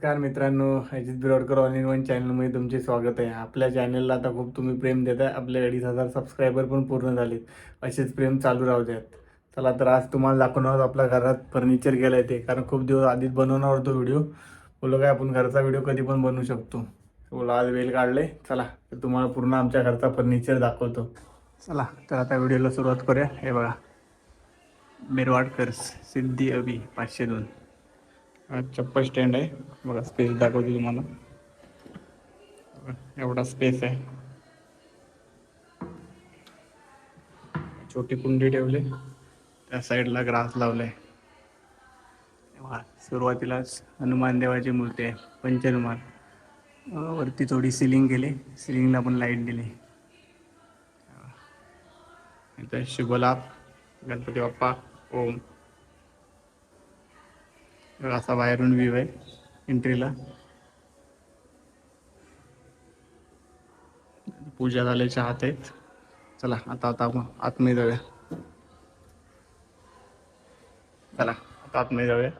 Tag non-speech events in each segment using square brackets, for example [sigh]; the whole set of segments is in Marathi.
नमस्कार मित्रांनो Ajit Birodkar all in one चॅनलमध्ये तुमचे स्वागत आहे. आपल्या चॅनलला आता खूप तुम्ही प्रेम देत आहे आपले अडीच हजार सबस्क्रायबर पण पूर्ण झालेत. असेच प्रेम चालू राहू द्यात. चला तर आज तुम्हाला दाखवणार आहोत आपल्या घरात फर्निचर गेलं आहे ते. कारण खूप दिवस आधीच बनवणार होतो व्हिडिओ बोलो काय आपण घरचा व्हिडिओ कधी पण बनवू शकतो. बोला आज वेल काढले. चला तर तुम्हाला पूर्ण आमच्या घरचा फर्निचर दाखवतो. चला तर आता व्हिडिओला सुरुवात करूया. हे बघा. मेरवाडकर सिद्धी अभी पाचशे दोन. हा चप्पल स्टँड आहे. बघा स्पेस दाखवते तुम्हाला. एवढा स्पेस आहे. छोटी कुंडी ठेवली. त्या साईडला ग्रास लावलाय. सुरुवातीलाच हनुमान देवाची मूर्ती आहे पंचहनुमान वरती थोडी सिलिंग केली. सिलिंगला पण लाइट दिली. इथं शुभलाभ गणपती बाप्पा ओम. असा बाहेरून व्ह्यू आहे एंट्रीला पूजा झाल्याच्या हात आहेत. चला आता आता आपण आतमध्ये जाऊया. चला आता आतमध्ये जाऊया.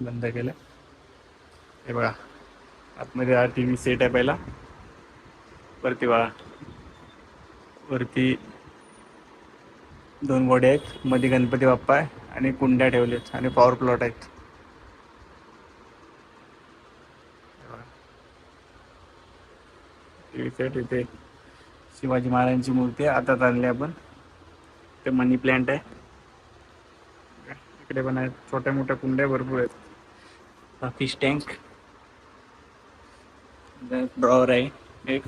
बंद केलं. हे बघा आतमध्ये हा टी व्ही सेट आहे पहिला. वरती बघा. वरती दोन गोडे आहेत. मध्ये गणपती बाप्पा आहे आणि कुंड्या ठेवलेत आणि पॉवर प्लॉट आहेत. टी व्ही सेट इथे शिवाजी महाराजांची मूर्ती आहे. आता आणली आपण. ते मनी प्लांट आहे. इकडे पण आहेत. छोट्या मोठ्या कुंड्या भरपूर आहेत. फिश टँक ड्रॉवर आहे एक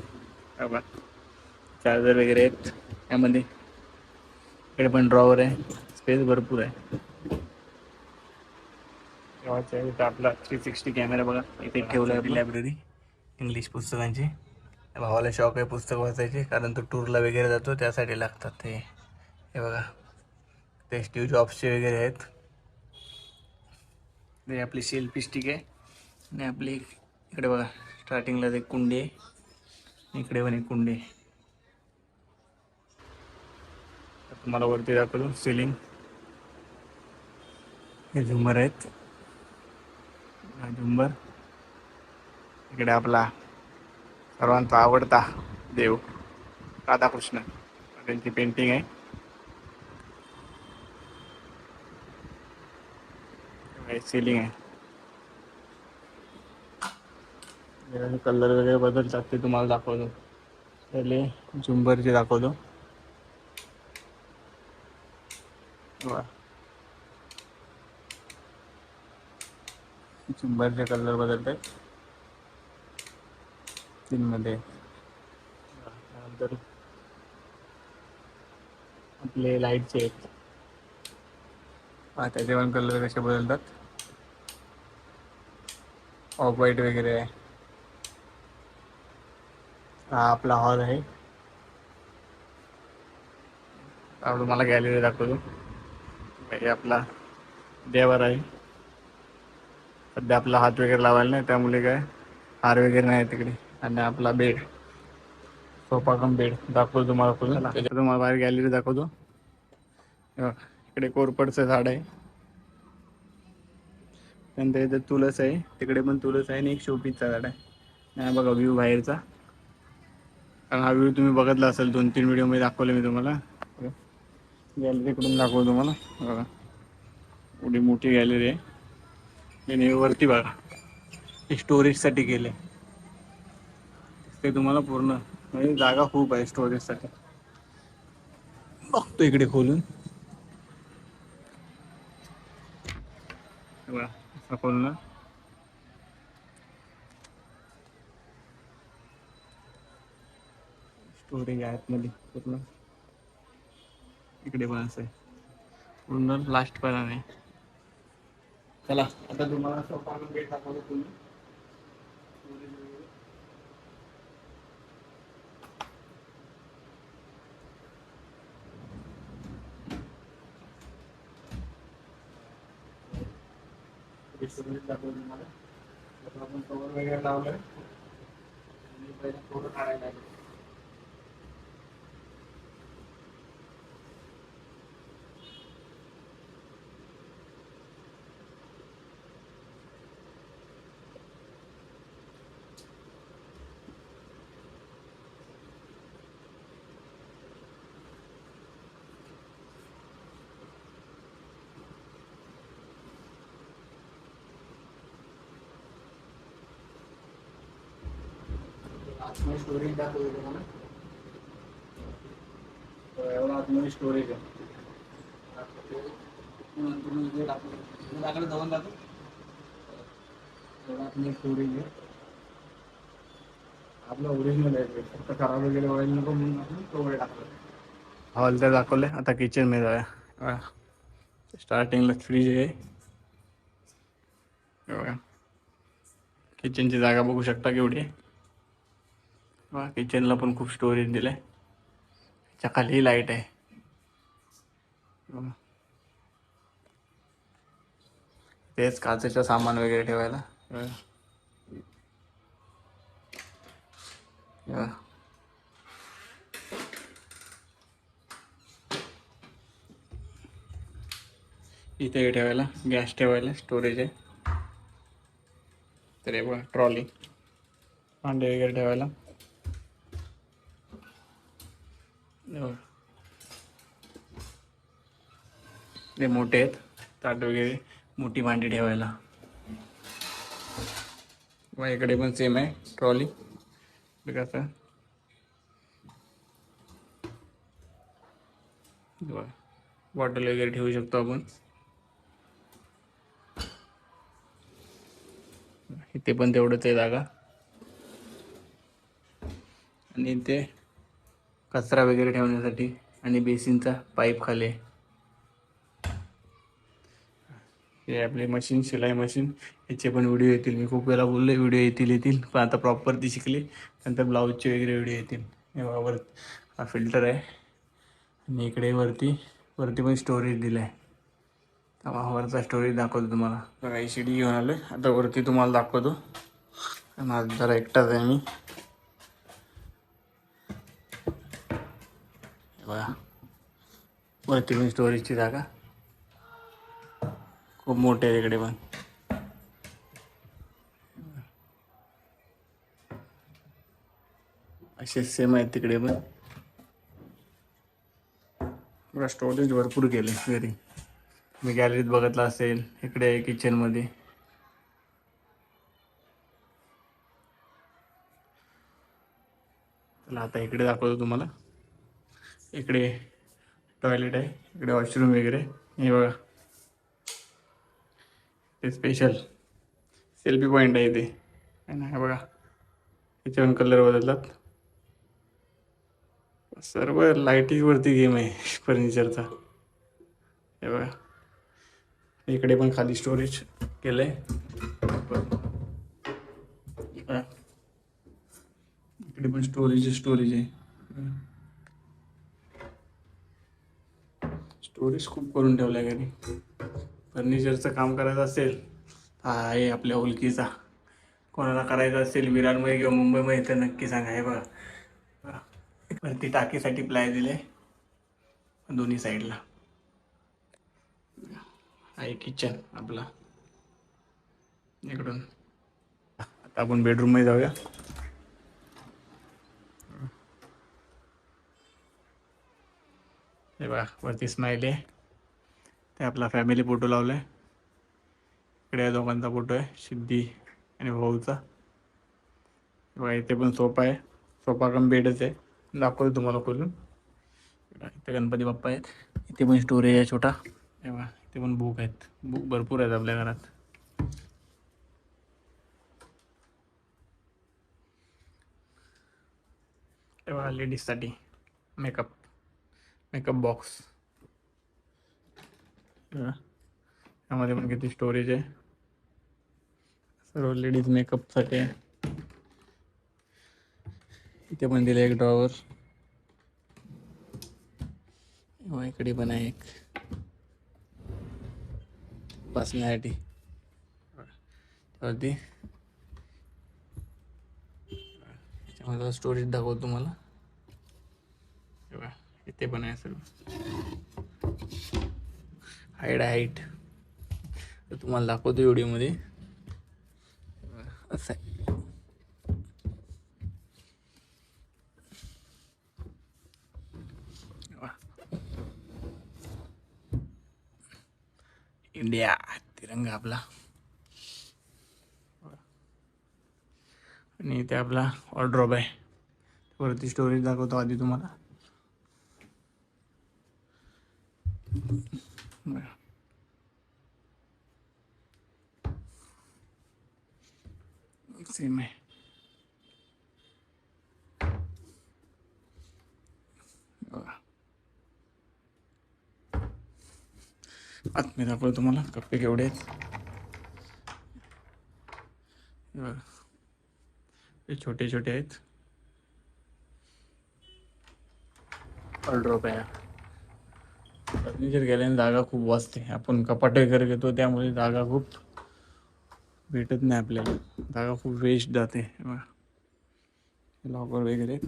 चार्जर वगैरे आहेत यामध्ये इकडे पण ड्रॉवर आहे स्पेस भरपूर आहे इथं आपला थ्री सिक्स्टी कॅमेरा बघा इथे ठेवला आहे लायब्ररी इंग्लिश पुस्तकांची भावाला शॉक आहे पुस्तक वाचायचे कारण तो टूरला वगैरे जातो त्यासाठी लागतात ते हे बघा ते स्टीव जॉब्सचे वगैरे आहेत ते आपली सेल्फी स्टिक आहे आणि आपली इकडे बघा स्टार्टिंगला एक कुंडी आहे इकडे पण एक कुंडी तुम्हाला वरती दाखवतो सिलिंग हे झुंबर आहेत. हा झुंबर. इकडे आपला सर्वांचा आवडता देव राधाकृष्ण. त्यांची पेंटिंग आहे. सिलिंग आहे. कलर वगैरे बदलतात ते तुम्हाला दाखवतो. पहिले झुंबरचे दाखवतो. झुंबरचे कलर बदलतात तीनमध्ये. त्यानंतर आपले लाईटचे आहेत. हा त्याचे पण कलर कसे बदलतात? ऑफ व्हाईट वगैरे आहे. हा आपला हॉल आहे. आपण मला गॅलरी दाखवतो. हे आपला देवर आहे. सध्या आपला हात वगैरे लावायला नाही त्यामुळे काय हार वगैरे नाही तिकडे. आणि आपला बेड सोफा कम बेड दाखवतो तुम्हाला तुम्हाला बाहेर गॅलरी दाखवतो. इकडे कोरपडचं झाड आहे. त्यानंतर इथं तुळस आहे. तिकडे पण तुळस आहे आणि एक शोपीचं झाड आहे. नाही बघा व्ह्यू बाहेरचा. कारण हा व्हिडिओ तुम्ही बघितला असेल दोन तीन व्हिडिओमध्ये दाखवले मी तुम्हाला. गॅलरीकडून दाखवतो तुम्हाला. बघा. एवढी मोठी गॅलरी आहे. आणि वरती बघा. हे स्टोरेजसाठी गेले ते तुम्हाला पूर्ण. म्हणजे जागा खूप आहे स्टोरेजसाठी बघतो इकडे खोलून. बघा, असं स्टोरेज आहे आतमध्ये पूर्ण. इकडे पण असं. आहे पूर्ण लास्ट पण आहे. चला आता तुम्हाला असं पाहून बेड दाखवतो तुम्ही. दाखवतो तुम्हाला. आपण कवर वगैरे लावलं आणि पहिला थोडं काढायला लागेल. आतमध्ये स्टोरेज दाखवतो तुम्हाला. एवढा आतमध्ये स्टोरेज आहे. टाकायला जाऊन जातो एवढा आतमध्ये स्टोरेज आहे. आपलं ओरिजिनल आहे ते. फक्त खराब वगैरे व्हायला नको म्हणून आपण स्टोरेज टाकलं हॉल तर दाखवले. आता किचनमध्ये जाऊया. स्टार्टिंगला फ्रीज आहे. हे बघा किचनची जागा बघू शकता केवढी. आहे बघा किचनला पण खूप स्टोरेज दिलंय. त्याच्याखाली लाइट आहे. बघा. तेच काचेचं सामान वगैरे ठेवायला. इथे ठेवायला गॅस ठेवायला स्टोरेज आहे. तर हे बघा ट्रॉली भांडे वगैरे ठेवायला हे बघा. हो. ते मोठे आहेत. ताट वगैरे मोठी मांडी ठेवायला. इकडे पण सेम आहे ट्रॉली कसं बॉटल वगैरे ठेवू शकतो आपण. इथे पण तेवढंच आहे जागा. आणि इथे कचरा वगैरे ठेवण्यासाठी आणि बेसिनचा पाईप खाली आहे. हे आपले मशीन शिलाई मशीन याचे पण व्हिडिओ येतील. मी खूप वेळा बोललो व्हिडिओ येतील येतील. पण आता प्रॉपर ती शिकली. नंतर ब्लाऊजचे वगैरे व्हिडिओ येतील. हे वर हा फिल्टर आहे. आणि इकडे वरती वरती पण स्टोरेज दिलं आहे वरचा स्टोरेज दाखवतो तुम्हाला. बघा ही शिडी घेऊन आलो आता वरती तुम्हाला दाखवतो. आणि आज जरा एकटाच आहे मी. बघा. वरती पण स्टोरेजची जागा. खूप मोठी आहे तिकडे पण. असे सेम आहेत तिकडे पण. स्टोरेज भरपूर केले घरी. मी गॅलरीत बघितला असेल इकडे किचनमध्ये चला आता इकडे दाखवतो तुम्हाला. इकडे टॉयलेट आहे इकडे वॉशरूम वगैरे. हे बघा. ते स्पेशल सेल्फी पॉईंट आहे ते. आणि हे बघा. याचे पण कलर बदलतात. सर्व लाईटीवरती गेम आहे [laughs] फर्निचरचा हे बघा. इकडे पण खाली स्टोरेज केलं आहे इकडे पण स्टोरेज स्टोरेज आहे. स्टोरेज खूप करून ठेवल्या आहे घरी फर्निचरचं काम करायचं असेल हा आहे आपल्या ओळखीचा. कोणाला करायचं असेल विरारमध्ये किंवा मुंबईमध्ये तर नक्की सांगा. हे बघा. बघा. वरती टाकीसाठी प्लाय दिले दोन्ही साईडला आहे किचन आपला. इकडून. आता आपण बेडरूममध्ये जाऊया. हे बघा वरती स्माईल आहे. ते आपला फॅमिली फोटो लावला आहे इकडे या दोघांचा फोटो आहे सिद्धी आणि भाऊचा. बघा इथे पण सोफा आहे. सोफा कम बेडच आहे. दाखवतो तुम्हाला खोलून. इथे गणपती बाप्पा आहेत. इथे पण स्टोरेज आहे छोटा. हे बघा इथे पण बुक आहेत. बुक भरपूर आहेत आपल्या घरात. लेडीजसाठी मेकअप मेकअप बॉक्स यामध्ये पण किती स्टोरेज आहे. सर्व लेडीज मेकअपसाठी आहे. इथे पण दिलं एक ड्रॉवर हो, इकडे पण आहे एक. बसण्यासाठी त्यावरती स्टोरेज दाखवतो तुम्हाला. इथे पण आहे सर्व हाईट हाईट तर तुम्हाला दाखवतो व्हिडिओमध्ये. असं आहे. इंडिया तिरंगा आपला. आणि इथे आपला ऑर्ड्रॉप आहे. वरती स्टोरेज दाखवतो आधी तुम्हाला. सेम आहे बघा. आत मी दाखवतो तुम्हाला कप्पे केवढे आहेत हे. हे छोटे छोटे आहेत ऑर्ड्रॉप आहे फर्निचर गेल्याने जागा खूप वाचते. आपण कपाट वगैरे घेतो त्यामुळे जागा खूप भेटत नाही आपल्याला. जागा खूप वेस्ट जाते. लॉकर वगैरे.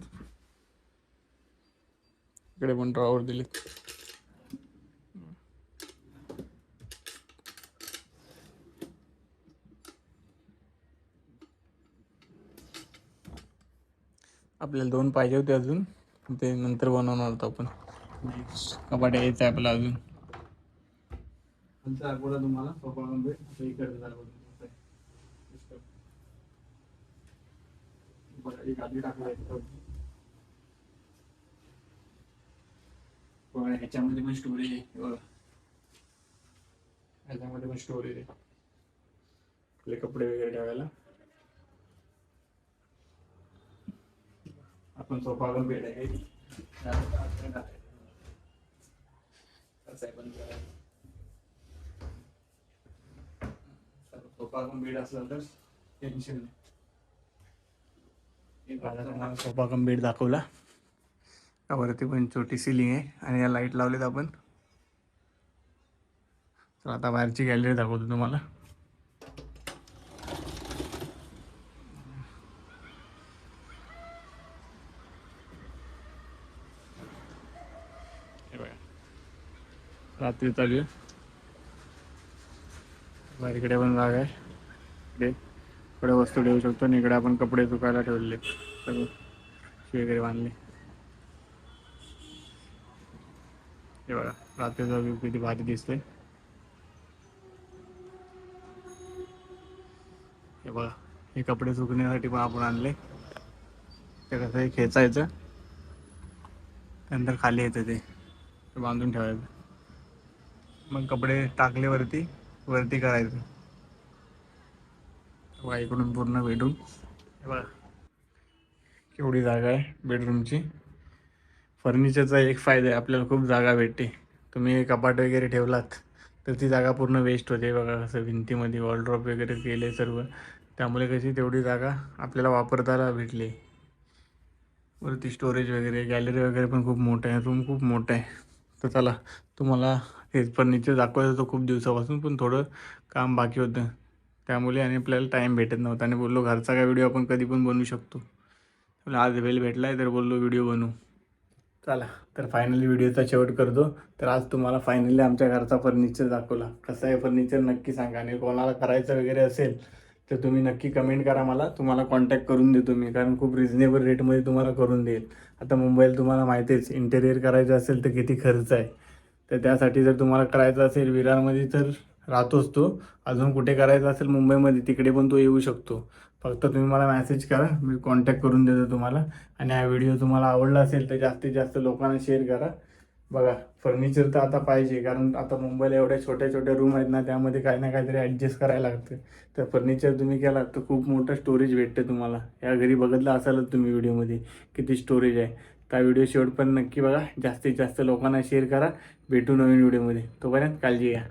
इकडे पण ड्रॉवर दिलेत. आपल्याला दोन पाहिजे होते अजून. ते नंतर बनवणार होतो आपण. कपाट यायचं आहे आपलं अजून. आमचा अकोला तुम्हाला? सोफा कंप्लीट इकडे दाखवतो एक आधी ह्याच्यामध्ये पण स्टोरेज आहे. ह्याच्यामध्ये पण स्टोरेज आहे. आपले कपडे वगैरे ठेवायला. आपण सोफा पण बेड आहे असं आहे पण सोफा कम बेड असला तर टेन्शन नाही एक आता दाखवला. वरती पण छोटी सिलिंग आहे आणि या लाइट लावलेत आपण. तर आता बाहेरची गॅलरी दाखवतो तुम्हाला. रात्री चालू आहे. बाहेर इकडे पण जागा आहे. इकडे इकडे वस्तू ठेवू शकतो आणि इकडे आपण कपडे सुकायला ठेवले सगळं वगैरे बांधले. हे बघा रात्रीचा व्यू किती भारी दिसतोय. हे बघा हे कपडे सुकण्यासाठी पण आपण आणले. ते कसं हे खेचायचं. नंतर खाली येतं ते. बांधून ठेवायचं. मग कपडे टाकले वरती वरती करायचं. बघा इकडून पूर्ण बेडरूम. बघा. केवढी जागा आहे बेडरूमची. फर्निचरचा एक फायदा आहे आपल्याला खूप जागा भेटते. तुम्ही कपाट वगैरे ठेवलात तर ती जागा पूर्ण वेस्ट होते. बघा कसं भिंतीमध्ये वॉलड्रॉप वगैरे केले सर्व. त्यामुळे कशी तेवढी जागा आपल्याला वापरताना भेटली. वरती स्टोरेज वगैरे गॅलरी वगैरे पण खूप मोठं आहे. रूम खूप मोठं आहे. तर चला तुम्हाला हेच फर्निचर दाखवायचं होतं खूप दिवसापासून पण थोडं काम बाकी होतं. त्यामुळे आणि आपल्याला टाईम भेटत नव्हता आणि बोललो घरचा काय व्हिडिओ आपण कधी पण बनवू शकतो. आज वेळ भेटला आहे तर बोललो व्हिडिओ बनवू. चला तर फायनली व्हिडिओचा शेवट करतो. तर आज तुम्हाला फायनली आमच्या घरचा फर्निचर दाखवला. कसं आहे फर्निचर नक्की सांगा आणि कोणाला करायचं वगैरे असेल तर तुम्ही नक्की कमेंट करा मला. तुम्हाला कॉन्टॅक्ट करून देतो मी कारण खूप रिजनेबल रेटमध्ये तुम्हाला करून देईल. आता मुंबईला तुम्हाला माहितीच इंटेरियर करायचं असेल तर किती खर्च आहे. तर त्यासाठी जर तुम्हाला करायचं असेल विरारमध्ये तर राहतोच तो. अजून कुठे करायचं असेल मुंबईमध्ये तिकडे पण तो येऊ शकतो. फक्त तुम्ही मला मॅसेज करा मी कॉन्टॅक्ट करून देतो तुम्हाला. आणि हा व्हिडिओ तुम्हाला आवडला असेल तर जास्तीत जास्त लोकांना शेअर करा. बघा फर्निचर तर आता पाहिजे कारण आता मुंबईला एवढ्या छोट्या छोट्या रूम आहेत ना त्यामध्ये काही ना काहीतरी ॲडजस्ट करायला लागतं. तर फर्निचर तुम्ही केला तर खूप मोठं स्टोरेज भेटते तुम्हाला. या घरी बघितलं असालच तुम्ही व्हिडिओमध्ये किती स्टोरेज आहे. त्या व्हिडिओ शेवट पण नक्की बघा. जास्तीत जास्त लोकांना शेअर करा. भेटू नवीन व्हिडिओमध्ये तोपर्यंत काळजी घ्या.